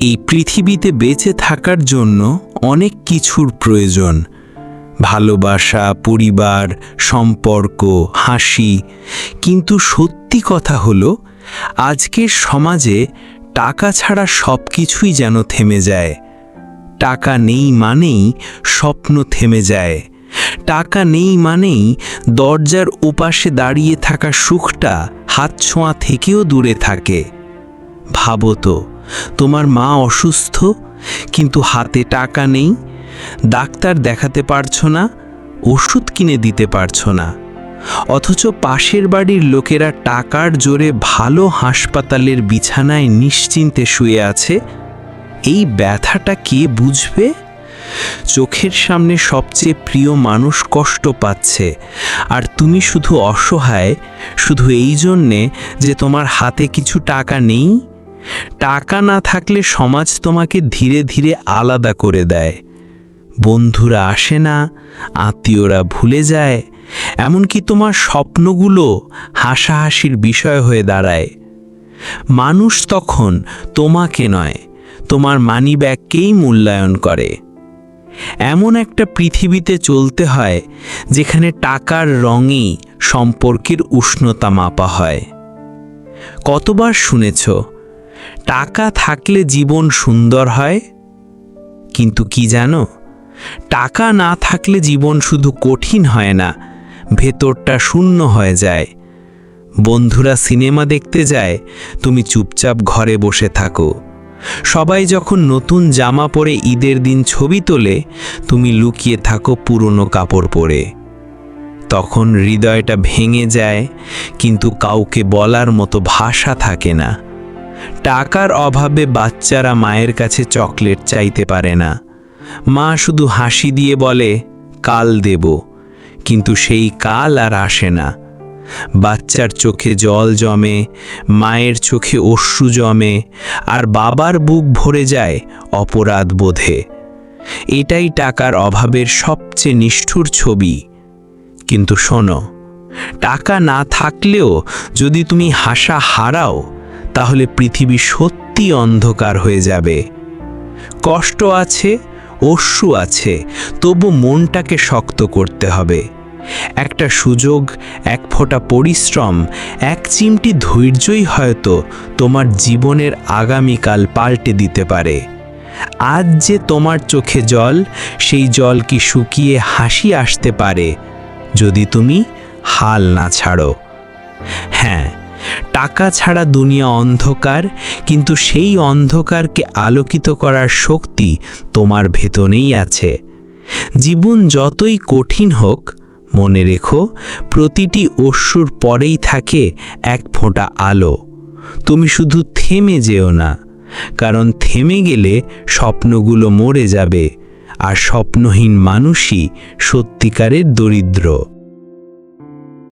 এই পৃথিবীতে বেঁচে থাকার জন্য অনেক কিছুর প্রয়োজন। ভালোবাসা, পরিবার, সম্পর্ক, হাসি। কিন্তু সত্যি কথা হলো, আজকের সমাজে টাকা ছাড়া সব কিছুই যেন থেমে যায়। টাকা নেই মানেই স্বপ্ন থেমে যায়। টাকা নেই মানেই দরজার ওপাশে দাঁড়িয়ে থাকা সুখটা হাত ছোঁয়া থেকেও দূরে থাকে। ভাবো তো তোমার মা অসুস্থ, কিন্তু হাতে টাকা নেই, ডাক্তার দেখাতে পারছ না, ওষুধ কিনে দিতে পারছ না। অথচ পাশের বাড়ির লোকেরা টাকার জোরে ভালো হাসপাতালের বিছানায় নিশ্চিন্তে শুয়ে আছে। এই ব্যথাটা কে বুঝবে? চোখের সামনে সবচেয়ে প্রিয় মানুষ কষ্ট পাচ্ছে, আর তুমি শুধু অসহায়, শুধু এই জন্যে যে তোমার হাতে কিছু টাকা নেই? টাকা না থাকলে সমাজ তোমাকে ধীরে ধীরে আলাদা করে দেয়। বন্ধুরা আসে না, আত্মীয়রা ভুলে যায়, এমনকি তোমার স্বপ্নগুলো হাসাহাসির বিষয় হয়ে দাঁড়ায়। মানুষ তখন তোমাকে নয়, তোমার মানি ব্যাগকেই মূল্যায়ন করে। এমন একটা পৃথিবীতে চলতে হয়, যেখানে টাকার রঙেই সম্পর্কের উষ্ণতা মাপা হয়। কতবার শুনেছ টাকা থাকলে জীবন সুন্দর হয়? কিন্তু কি জানো? টাকা না থাকলে জীবন শুধু কঠিন হয় না, ভেতরটা শূন্য হয়ে যায়। বন্ধুরা সিনেমা দেখতে যায়, তুমি চুপচাপ ঘরে বসে থাকো। সবাই যখন নতুন জামা পরে ঈদের দিন ছবি তোলে, তুমি লুকিয়ে থাকো পুরনো কাপড় পরে। তখন হৃদয়টা ভেঙে যায়, কিন্তু কাউকে বলার মতো ভাষা থাকে না। টাকার অভাবে বাচ্চারা মায়ের কাছে চকলেট চাইতে পারে না। মা শুধু হাসি দিয়ে বলে, কাল দেব। কিন্তু সেই কাল আর আসে না। বাচ্চার চোখে জল জমে, মায়ের চোখে অশ্রু জমে, আর বাবার বুক ভরে যায় অপরাধ বোধে। এটাই টাকার অভাবের সবচেয়ে নিষ্ঠুর ছবি। কিন্তু শোনো, টাকা না থাকলেও যদি তুমি হাসা হারাও তাহলে পৃথিবী সত্যি অন্ধকার হয়ে যাবে। কষ্ট আছে, অশ্রু আছে, তবু মনটাকে শক্ত করতে হবে। একটা সুযোগ, এক ফোঁটা পরিশ্রম, এক চিমটি ধৈর্যই হয়তো তোমার জীবনের আগামীকাল পাল্টে দিতে পারে। আজ যে তোমার চোখে জল, সেই জল কি শুকিয়ে হাসি আসতে পারে, যদি তুমি হাল না ছাড়ো। হ্যাঁ টাকা ছাড়া দুনিয়া অন্ধকার, কিন্তু সেই অন্ধকারকে আলোকিত করার শক্তি তোমার ভেতনেই আছে। জীবন যতই কঠিন হোক, মনে রেখো, প্রতিটি অশ্রুর পরেই থাকে এক ফোঁটা আলো। তুমি শুধু থেমে যেও না, কারণ থেমে গেলে স্বপ্নগুলো মরে যাবে, আর স্বপ্নহীন মানুষই সত্যিকারের দরিদ্র।